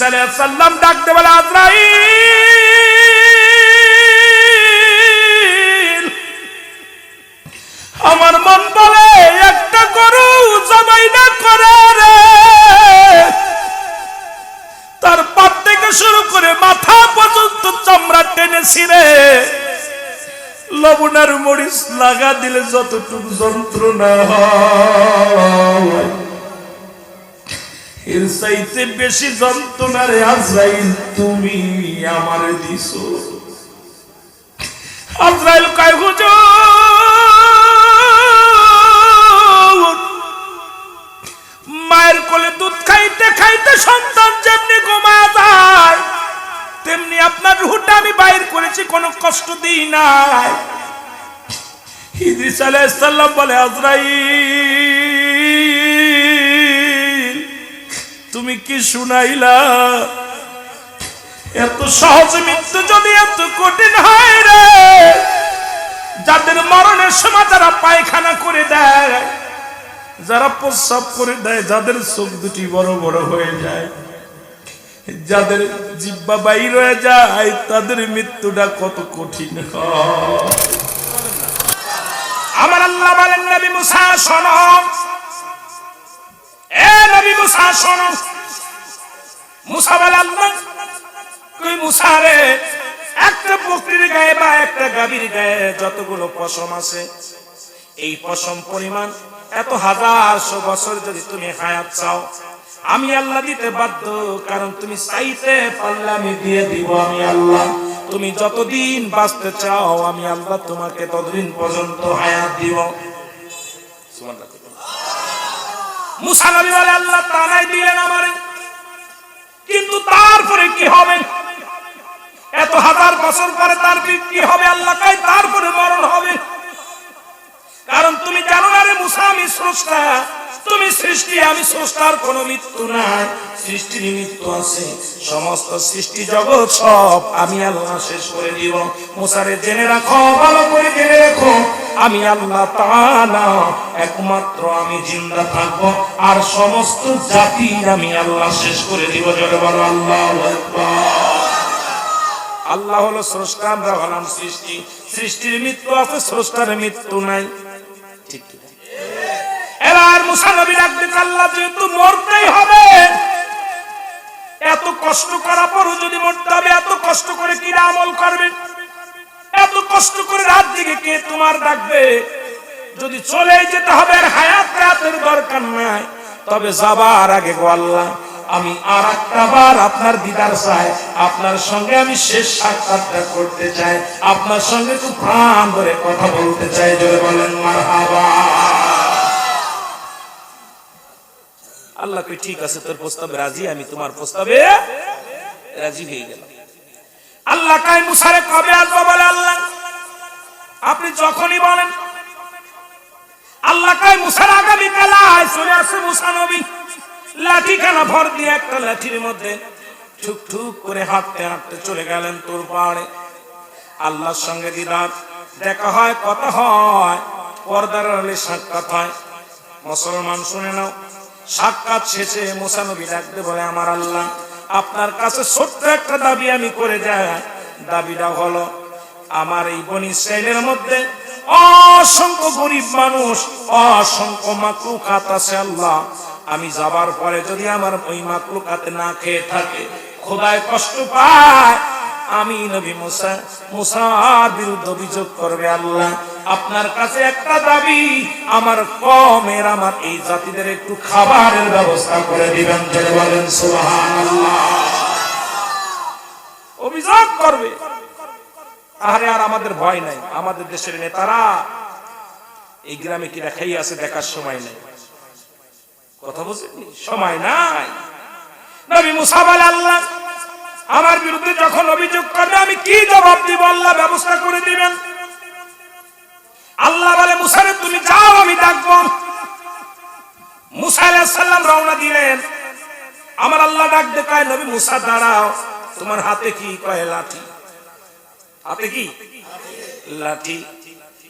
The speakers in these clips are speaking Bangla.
সাল্লাম ডাকতে বলে, আজরাইল, আমার মন বলে একটা গরু জবাই না করে রে। তার পাত থেকে শুরু করে মাথা পর্যন্ত চামড়া টেনেছি রে লবণার মরিচ লাগা দিলে যতটুকু যন্ত্রণা হয়। এর চাইতে বেশি যন্ত্রণারে আজরাইল, তুমি আমার দিছো। আজরাইল কয়, হুজুর, মায়ের কোলে দুধ খাইতে খাইতে সন্তান যেমনি ঘুমা যায়, তেমনি আপনার রুহটা আমি বাইর করেছি, কোনো কষ্ট দিই নাই। ইদ্রিস আলাইহিস সালাম বলে, আজরাইল তুমি কি শুনাইলা? এত সহজ মৃত্যু যদি এত কঠিন হয় রে, যাদের মরণের সময় যারা পায়খানা করে দেয়, যারা প্রস্রাব করে দেয়, যাদের চোখ দুটি বড় বড় হয়ে যায়, যাদের জিব্বা বাইর হয়ে যায়, তাদের মৃত্যুটা কত কঠিন হয়। আমার আল্লাহ বলেন, নবী মুসা, শোনো। একটা বকরির গায়ে বা একটা গাভীর গায়ে যতগুলো পশম আছে, এই পশম পরিমাণ এত হাজারশো বছর যদি তুমি হায়াত চাও, আমি আল্লাহ দিতে বাধ্য, কারণ তুমি চাইতে পারলে আমি দিয়ে দিব আমি আল্লাহ। তুমি যতদিন বাঁচতে চাও, আমি আল্লাহ তোমাকে ততদিন পর্যন্ত হায়াত দিব। মুসা নবী বলে, আল্লাহ তারাই দিলেন আমারে। কিন্তু তারপরে কি হবে? এত হাজার বছর পরে তার কি হবে? আল্লাহ কাই তারপরে মরণ হবে। কারণ তুমি জানো না রে মুসা, আমি স্রষ্টা। তুমি সৃষ্টি, আমি স্রষ্টার কোন মৃত্যু নাই। সৃষ্টির মৃত্যু আছে। সমস্ত সৃষ্টি জগৎ সব আমি আল্লাহ শেষ করে দিব। মুসারে জেনে রাখো, ভালো করে জেনে রাখো। আমি আল্লাহ তাআলা, একমাত্র আমি জিন্দা থাকব। আর সমস্ত জাতি আমি আল্লাহ শেষ করে দিব জলে বলো, আল্লাহু আল্লাহ হলো স্রষ্টা, আমরা হলাম সৃষ্টি। সৃষ্টির মৃত্যু আছে, স্রষ্টার মৃত্যু নাই। ঠিক কি না? এবার মুসা নবী আল্লাহ যেহেতু মরতেই হবে, এত কষ্ট করার পরও যদি মরতে হবে, এত কষ্ট করে কি আমল করবে? এত কষ্ট করে রাত দিকে কে তোমার ডাকবে? যদি চলে যেতে হবে আর হায়াত রাতের দরকার নাই, তবে যাবার আগে গো আল্লাহ, আমি আর একটা বার আপনার দিদার চাই আপনার সঙ্গে আমি শেষ সাক্ষাৎটা করতে চাই। আপনার সঙ্গে একটু প্রাণ ধরে কথা বলতে চাই, জোরে বলেন, মারহাবা। আল্লাহ ঠিক আছে, তোর প্রস্তাবে রাজি? আমি তোমার প্রস্তাবে রাজি হয়ে গেলাম। আল্লাহ কায় মুসারে কবে আসব বলে আল্লাহ? আপনি যখনই বলেন, আল্লাহ কায় মুসার আগামী কালায় চলে আসে মুসা নবী। লাঠি খানা ভর দিয়ে একটা লাঠির মধ্যে ঠুক ঠুক করে হাঁটতে হাঁটতে চলে গেলেন তোর পাহাড়ে। আল্লাহর সঙ্গে দিদার দেখা হয়, কথা হয়, পর্দার আড়ালে সাক্ষাৎ হয়। মুসলমান শুনে নাও, সাক্ষাৎ শেষে মোসানবী ডাকতে বলে, আমার আল্লাহ আপনার কাছে ছোট্ট একটা দাবি আমি করে যাই। দাবিটা হলো, আমার এই বনি ইসরায়েলের মধ্যে অসংখ্য গরিব মানুষ, অসংখ্য মাকলুকাত আছে আল্লাহ। আমি যাবার পরে যদি আমার ওই মাকলুকাতে না খেয়ে থাকে, খোদায় কষ্ট পায় আমি নবী মুসা, মুসার বিরুদ্ধে অভিযোগ করবে আল্লাহ। আপনার কাছে একটা দাবি, আমার কমের, আমার এই জাতিদের একটু খাবারের ব্যবস্থা করে দিবেন বলেন অভিযোগ করবে। আরে আর আমাদের ভয় নাই, আমাদের দেশের নেতারা এই গ্রামে কি খাই আছে দেখার সময় নেই? কথা বুঝেননি সময় নাই। নবী মুসা বলে, আল্লাহ আমার বিরুদ্ধে যখন অভিযোগ করবে, আমি কি জবাব দিব? আল্লাহ ব্যবস্থা করে দিবেন। আল্লাহ বলে মুসারে তুমি যাও, আমি ডাকবো। মুসা আলাইসাল্লাম রওনা দিলেন। আমার আল্লাহ ডাক দেখায়, নবী মুসা, দাঁড়াও। তোমার হাতে কি কয় লাঠি? হাতে কি? লাঠি।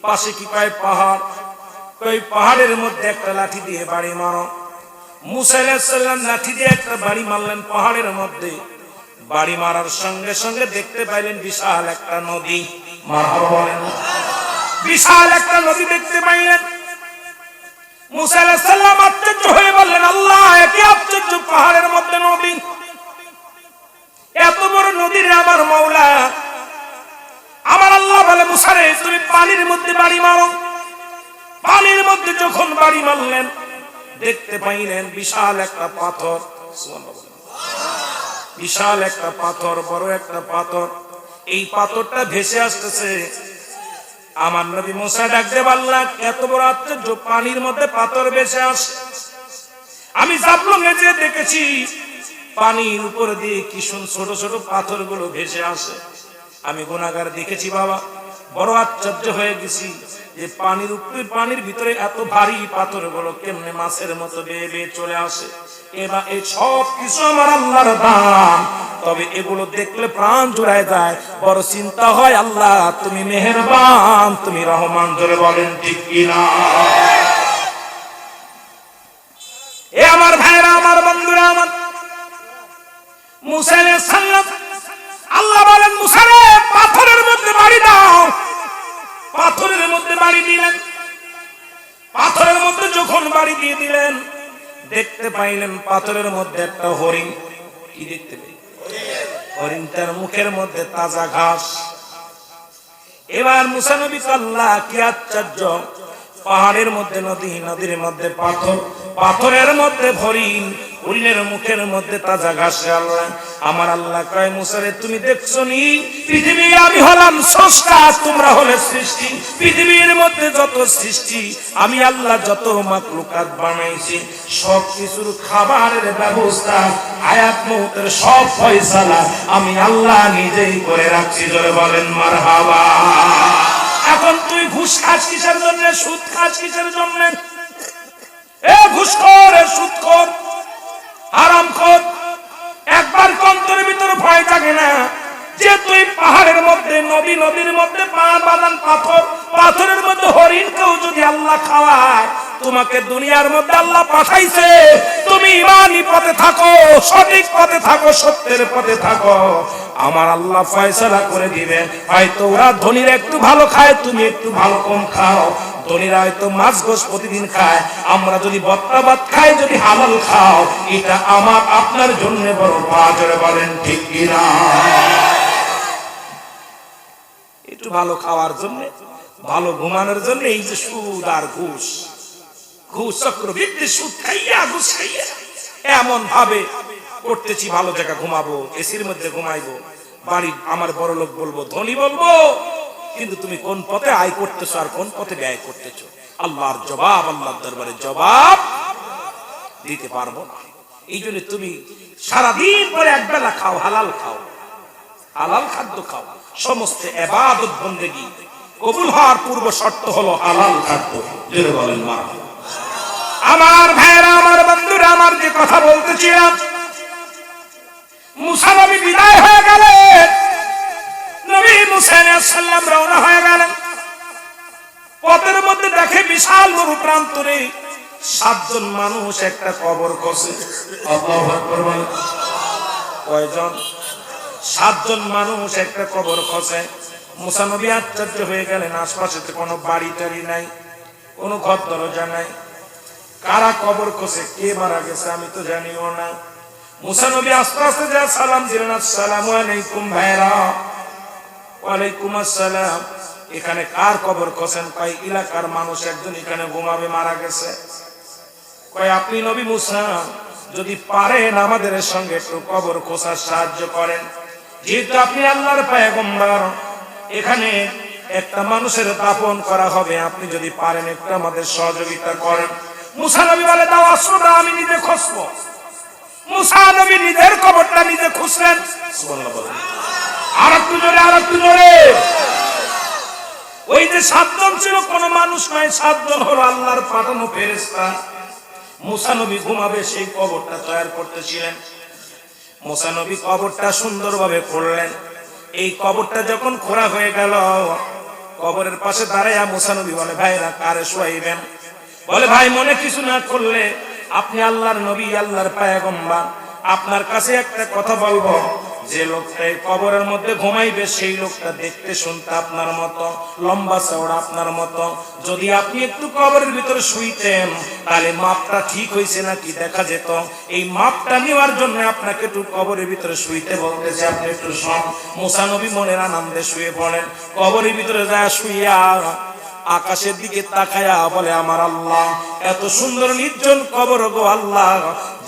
পাশে কি কয় পাহাড়? কই পাহাড়ের মধ্যে একটা লাঠি দিয়ে বাড়ি মারো। মুসাইলাম লাঠি দিয়ে একটা বাড়ি মারলেন পাহাড়ের মধ্যে। বাড়ি মারার সঙ্গে সঙ্গে দেখতে পাইলেন বিশাল একটা নদী। বিশাল একটা নদী দেখতে পাইলেন। এত বড় নদীর আমার আমার আল্লাহ বলে তুমি মধ্যে বাড়ি মারো। মধ্যে যখন বাড়ি মারলেন, দেখতে পাইলেন বিশাল একটা পাথর। বিশাল একটা পাথর, বড় একটা পাথর। এই পাথরটা ভেসে আসতেছে। আমার নবী মুসা ডাকতে পারলাম এত বড় আশ্চর্য, পানির মধ্যে পাথর ভেসে আসে। আমি জাফলংয়ে যে দেখেছি, পানির উপর দিয়ে কি সুন ছোট ছোট পাথরগুলো ভেসে আসে। আমি গুণাগার দেখেছি, বাবা। বড় আশ্চর্য হয়ে গেছি। যে পানির উপরে পানির ভিতরে এত ভারী পাথরগুলো কেমনে মাছের মতো বেয়ে বেয়ে চলে আসে? এবার এই সব কিছু আমার আল্লাহর দান। তবে এগুলো দেখলে প্রাণ জুড়ায় যায়। বড় চিন্তা হয়, আল্লাহ, তুমি মেহেরবান, তুমি রহমান জোরে বলেন ঠিক কিনা? এ আমার ভাইরা, আমার বন্ধুরা, আমার মুসা আলাইহিস সালাম আল্লাহ বলেন মুসারে পাথরের মধ্যে বাড়ি দাও। পাথরের মধ্যে বাড়ি দিলেন। পাথরের মধ্যে যখন বাড়ি দিয়ে দিলেন, দেখতে পাইলেন পাথরের মধ্যে একটা হরিণ। কি দেখতে পেলেন? হরিণটার মুখের মধ্যে তাজা ঘাস। এবার মুসানবী আল্লাহ কি আশ্চর্য। পাহাড়ের মধ্যে, নদী, নদীর মধ্যে পাথর। পাথরের মধ্যে হরিণ। হরিণের মুখের মধ্যে তাজা ঘাস আল্লাহ। আমার আল্লাহ কয়, মুসারে, তুমি দেখছ নি পৃথিবী আমি হলাম স্রষ্টা, তোমরা হলে সৃষ্টি। পৃথিবীর মধ্যে যত সৃষ্টি, আমি আল্লাহ যত মাকলুকাত বানাইছি। সব কিছুর খাবারের ব্যবস্থা, আয়াত মুহূর্তের সব ফয়সালা আমি আল্লাহ নিজেই করে রাখছি, জোরে বলেন, মারহাবা। এখন তুই ঘুষ খাস কিসের জন্য, সুদ খাস কিসের জন্য? এ ঘুষখোর এ সুদখোর হারামখোর একবার কন্তরের ভিতরে ভয় থাকে না যে তুই পাহাড়ের মধ্যে, নদী, নদীর মধ্যে পাহাড় বাদান পাথর। পাথরের মধ্যে হরিণ কেউ যদি আল্লাহ খাওয়ায়, তোমাকে দুনিয়ার মধ্যে আল্লাহ পাঠাইছে। তুমি ইমানি পথে থাকো, সঠিক পথে থাকো, সত্যের পথে থাকো। আমার আল্লাহ ফয়সালা করে দিবেন। হয়তো ওরা ধনীর একটু ভালো খায়, তুমি একটু ভালো কম খাও। ধনীরা হয়তো মাছ গোস প্রতিদিন খায়। আমরা যদি বত্তা ভাত খাই, যদি হালাল খাও, এটা আমার আপনার জন্য বড় বাজরে বলেন ঠিক কিনা? একটু ভালো খাওয়ার জন্য, ভালো ঘুমানোর জন্য এই যে সুদ আর ঘুষ ঘুষ চক্রবৃদ্ধি সুদ খাইয়া, ঘুষ খাইয়া, এমন ভাবে করতেছি, ভালো জায়গা ঘুমাবো, এসির মধ্যে ঘুমাইবো বাড়ি আমার বড় লোক বলব, ধনী বলব কিন্তু তুমি কোন পথে আয় করতেছো আর কোন পথে ব্যয় করতেছো? আল্লাহর জবাব, আল্লাহর দরবারে জবাব দিতে পারব না। এই জন্য তুমি সারাদিন পরে একবেলা খাও, হালাল খাও। হালাল খাদ্য খাও। সমস্ত এবাদত বন্দেগী। কবুল হওয়ার পূর্ব শর্ত হলো হালাল খাদ্য। বলেন মা আমার ভাইরা আমার বন্ধুরা, আমার যে কথা বলতেছিলাম আলাইহিস সালাম রওনা হয়ে গেলেন। পথের মধ্যে দেখে বিশাল মরু প্রান্তরে সাতজন মানুষ একটা কবর বলেন। কয়জন? সাতজন মানুষ একটা কবর খসে মুসা নবী আশ্চর্য হয়ে গেলেন আশপাশে তো কোনো বাড়ি টাড়ি নাই কোনো ঘর দরজা নাই। কারা কবর খসে কে মারা গেছে আমি তো জানিও না। মুসা নবী আস্তে আস্তে যা সালাম দিলেন আসসালামু আলাইকুম ভাইরা। ওয়ালাইকুম আসসালাম। এখানে কার কবর খসেন কয়, এলাকার মানুষ একজন এখানে ঘুমাবে, মারা গেছে। কয়, আপনি নবী মুসা, যদি পারেন আমাদের সঙ্গে একটু কবর খোসার সাহায্য করেন। যেহেতু আপনি আল্লাহর পায়গম্বর, এখানে একটা মানুষের দাপন করা হবে। আপনি যদি পারেন একটু আমাদের সহযোগিতা করেন। মুসা নবী বলে, দাও দাও, আমি নিজে খসবো। মুসা নবী নিজের কবরটা নিজে খুঁজলেন। বলেন। আর একটু জোরে ওই যে সাতজন ছিল, কোন মানুষ নয় সাতজন হলো আল্লাহর পাঠানো ফেরেস্তা মুসানবী ঘুমাবে, সেই কবরটা তৈরি করতেছিলেন। মুসানবী কবরটা সুন্দরভাবে করলেন এই কবরটা যখন খোরা হয়ে গেল, কবরের পাশে দাঁড়াইয়া মুসানবী বলে, ভাইরা, কারে শোয়াইবেন? বলে, ভাই, মনে কিছু না করলে আপনি আল্লাহর নবী, আল্লাহর পায়গম্বা আপনার কাছে একটা কথা বলব। যে লোকটা এই কবরের মধ্যে ঘুমাইবে, সেই লোকটা দেখতে শুনতে আপনার মতো, লম্বা চওড়া আপনার মতো। যদি আপনি একটু কবরের ভিতরে শুইতেন, তাহলে মাপটা ঠিক হয়েছে নাকি দেখা যেত। এই মাপটা নেওয়ার জন্য আপনাকে একটু কবরের ভিতরে শুইতে বলতেছে, আপনি একটু শোন। মুসানবী মনের আনন্দে শুয়ে পড়েন। কবরের ভিতরে যায় শুইয়া আকাশের দিকে তাকায়া বলে, আমার আল্লাহ, এত সুন্দর নির্জন কবর গো আল্লাহ।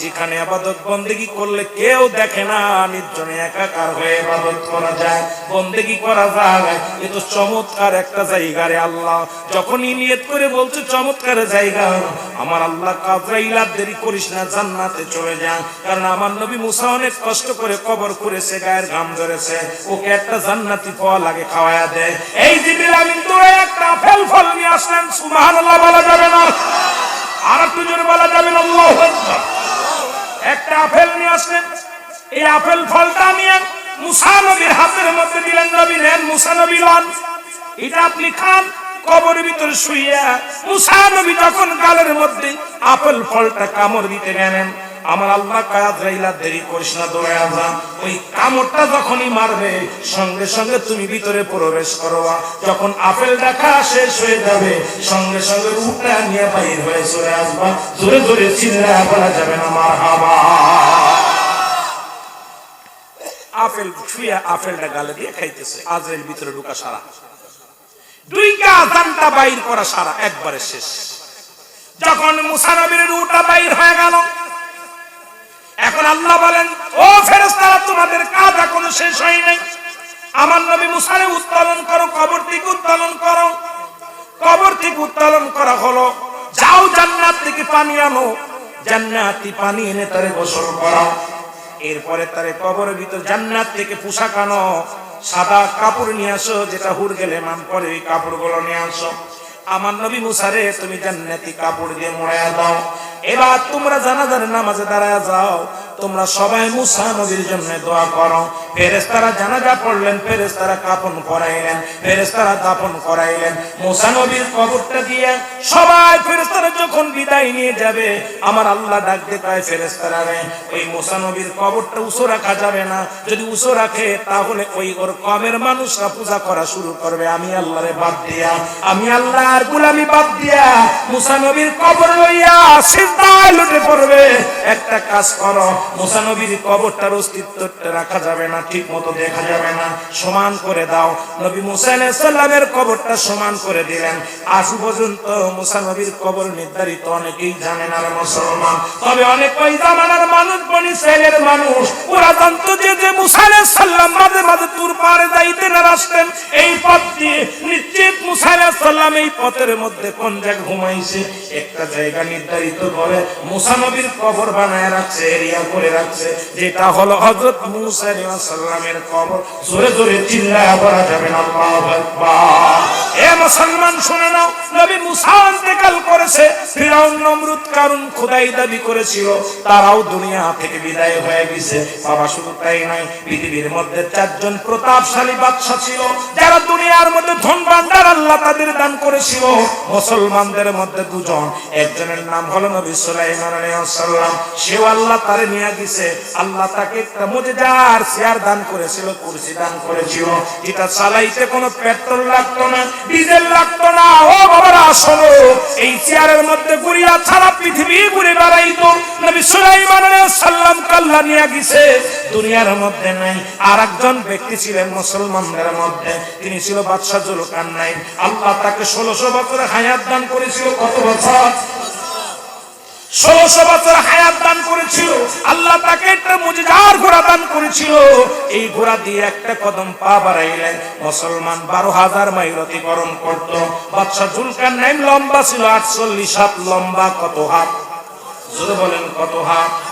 যেখানে আবাদত বন্দেগি করলে কেউ দেখে না, নির্জনে একাকার হয়ে আবাদত করা যায়। বন্দেগি করা যায়। এ তো চমৎকার একটা জায়গা রে আল্লাহ। যখনই নিয়ত করে বলছে চমৎকার জায়গা। আমার আল্লাহ কাজরাইলা, দেরি করিস না, জান্নাতে চলে যা। কারণ আমার নবী মুসা অনেক কষ্ট করে কবর করেছে গায়ের ঘাম ধরেছে। ওকে একটা জান্নাতি ফল আগে খাওয়ায়া দেয়। এই জিবিল আমিন দূরে একটা ফেল ফল নিয়ে আসলেন, সুবহানাল্লাহ বলা যাবে না। আর একটু জোরে বলা যাবে না, আল্লাহু আকবার। একটা আপেল নিয়ে আসলেন। এই আপেল ফলটা নিয়ে মুসা নবীর হাতের মধ্যে দিলেন, নবী নেন, মুসা নবী লন। এটা আপনি খান, কবরের ভিতরে শুইয়া মুসা নবী গালের মধ্যে আপেল ফলটা কামড় দিতে গেলেন আমার আল্লাহ কায়াত রাইলা দেরি করিস না দৌড়ে আমরা ওই কামড়টা যখনই মারবে, সঙ্গে সঙ্গে তুমি ভিতরে প্রবেশ করবা। যখন আপেল দেখা শেষ হয়ে যাবে, সঙ্গে সঙ্গে রূপটা নিয়ে বাইর হয়ে চলে আসবা। জোরে জোরে চিল্লা বলা যাবে না, মার হাবা। আপেল ছুঁয়া আপেলটা গালে দিয়ে খাইতেছে আজরের ভিতরে ঢুকা সারা। দুইটা জানটা বাইর করা সারা, একবারে শেষ। যখন মুসানবীর রুটা বাইর হয়ে গেল এখন আল্লাহ বলেন, ও ফেরেশতারা, তোমাদের কাজ এখনও শেষ হয় নাই। আমার নবী মুসারে উত্তোলন করো, কবর থেকে উত্তোলন করো। কবর থেকে উত্তোলন করা হলো। যাও জান্নাত থেকে পানি আনো। জান্নাতি পানি এনে তারে গোসল করাও। এরপরে তারে কবরের ভিতর জান্নাত থেকে পোশাক আনো। সাদা কাপড় নিয়ে আসো, যেটা হুর গেলে মান পরে ওই কাপড়গুলো নিয়ে আসো। আমার নবী মুসারে, তুমি জান্নাতি কাপড় দিয়ে মোড়ায়া দাও। এবার তোমরা জানাজার নামাজে দাঁড়ায় যাও। তোমরা সবাই মুসা নবীর জন্য দোয়া করো। ফেরেস্তারা জানাজা পড়লেন ফেরেস্তারা কাপন করাইলেন ফেরেস্তারা দাপন করাইলেন। মুসা নবীর কবরটা দিয়ে সবাই ফেরেস্তারা যখন বিদায় নিয়ে যাবে, আমার আল্লাহ ডাক দেখায় ফেরেস্তারা রে, ওই মুসা নবীর কবরটা উঁচু রাখা যাবে না। যদি উঁচু রাখে, তাহলে ওই ওর কমের মানুষরা পূজা করা শুরু করবে। আমি আল্লাহরে বাদ দিয়া, আমি আল্লাহর গুলামি বাদ দিয়া মুসা নবীর কবর লইয়া না না। নির্ধারিত, অনেকেই জানে না মুসলমান। তবে অনেক ওই জামানার মানুষ, বনি মানুষ যে মাঝে মাঝে পারে যাইতেন আর আসতেন। এই পথ দিয়ে নিশ্চিত মুসা আলাইহিস এই পথের মধ্যে কোন জায়গায় ঘুমাইছে? একটা জায়গা নির্ধারিত করে মুসা নবীর কবর বানায় রাখছে, এরিয়া করে রাখছে, যেটা হলো কবর। জোরে জোরে চিল্লায় যাবে না এ মুসলমান, শুনে নাও, নবী মুসা করেছে, ফিরাউন নমরুদ কারণ খোদাই দাবি করেছিল, তারাও দুনিয়া থেকে বিদায় হয়ে গেছে। বাবা, শুধু তাই নয়, পৃথিবীর মধ্যে চারজন প্রতাপশালী বাদশা ছিল, যারা দুনিয়ার মধ্যে ধন ভান্ডার আল্লাহ তাদের দান করেছিল। মুসলমানদের মধ্যে দুজন, একজনের নাম হলো নবী দুনিয়ার মধ্যে নাই আর একজন ব্যক্তি ছিলেন মুসলমানদের মধ্যে। তিনি ছিল বাদশাহ জুলকার নাই আল্লাহ তাকে ষোলোশো বছর হায়াত দান করেছিল। কত বছর? আল্লাহ তাকে একটা মুজিজার ঘোড়া দান করেছিল। এই ঘোড়া দিয়ে একটা কদম পা বাড়াইলেন। মুসলমান বারো হাজার মাইল অতিক্রম করত। লম্বা ছিল, আটচল্লিশ হাত লম্বা, কত হাত? বলেন, কত হাত?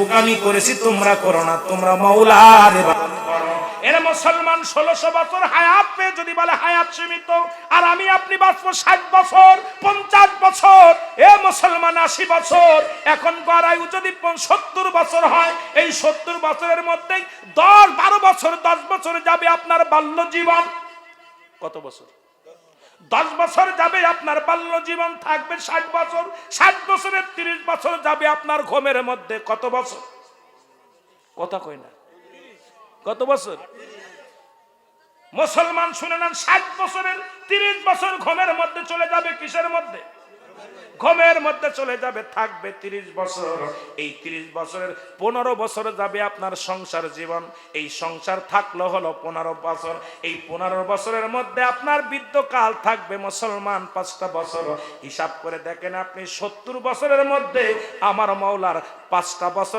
বোকামি করেছি, তোমরা করো না, তোমরা মৌলার এরা মুসলমান ষোলোশো বছর হায়াত পেয়ে যদি বলে হায়াত সীমিত, আর আমি আপনি বাঁচবো ষাট বছর, পঞ্চাশ বছর, এ মুসলমান আশি বছর, এখন গড়াইও যদি সত্তর বছর হয়, এই সত্তর বছরের মধ্যেই দশ বারো বছর, দশ বছর যাবে আপনার বাল্য জীবন। কত বছর? দশ বছর যাবে আপনার বাল্য জীবন থাকবে, ষাট বছর, ষাট বছরের তিরিশ বছর যাবে আপনার ঘোমের মধ্যে। কত বছর? কথা কই না। কত বছর? মুসলমান শুনে নেন, ষাট বছরের তিরিশ বছর ঘোমের মধ্যে চলে যাবে কিসের মধ্যে? ঘুমের মধ্যে চলে যাবে, থাকবে তিরিশ বছর। এই তিরিশ বছরের পনেরো বছর যাবে আপনার সংসার জীবন। এই সংসার থাকল হলো পনেরো বছর। এই পনেরো বছরের মধ্যে আপনার বৃদ্ধকাল থাকবে মুসলমান পাঁচটা বছর। হিসাব করে দেখেন আপনি সত্তর বছরের মধ্যে আমার মৌলার পাঁচটা বছর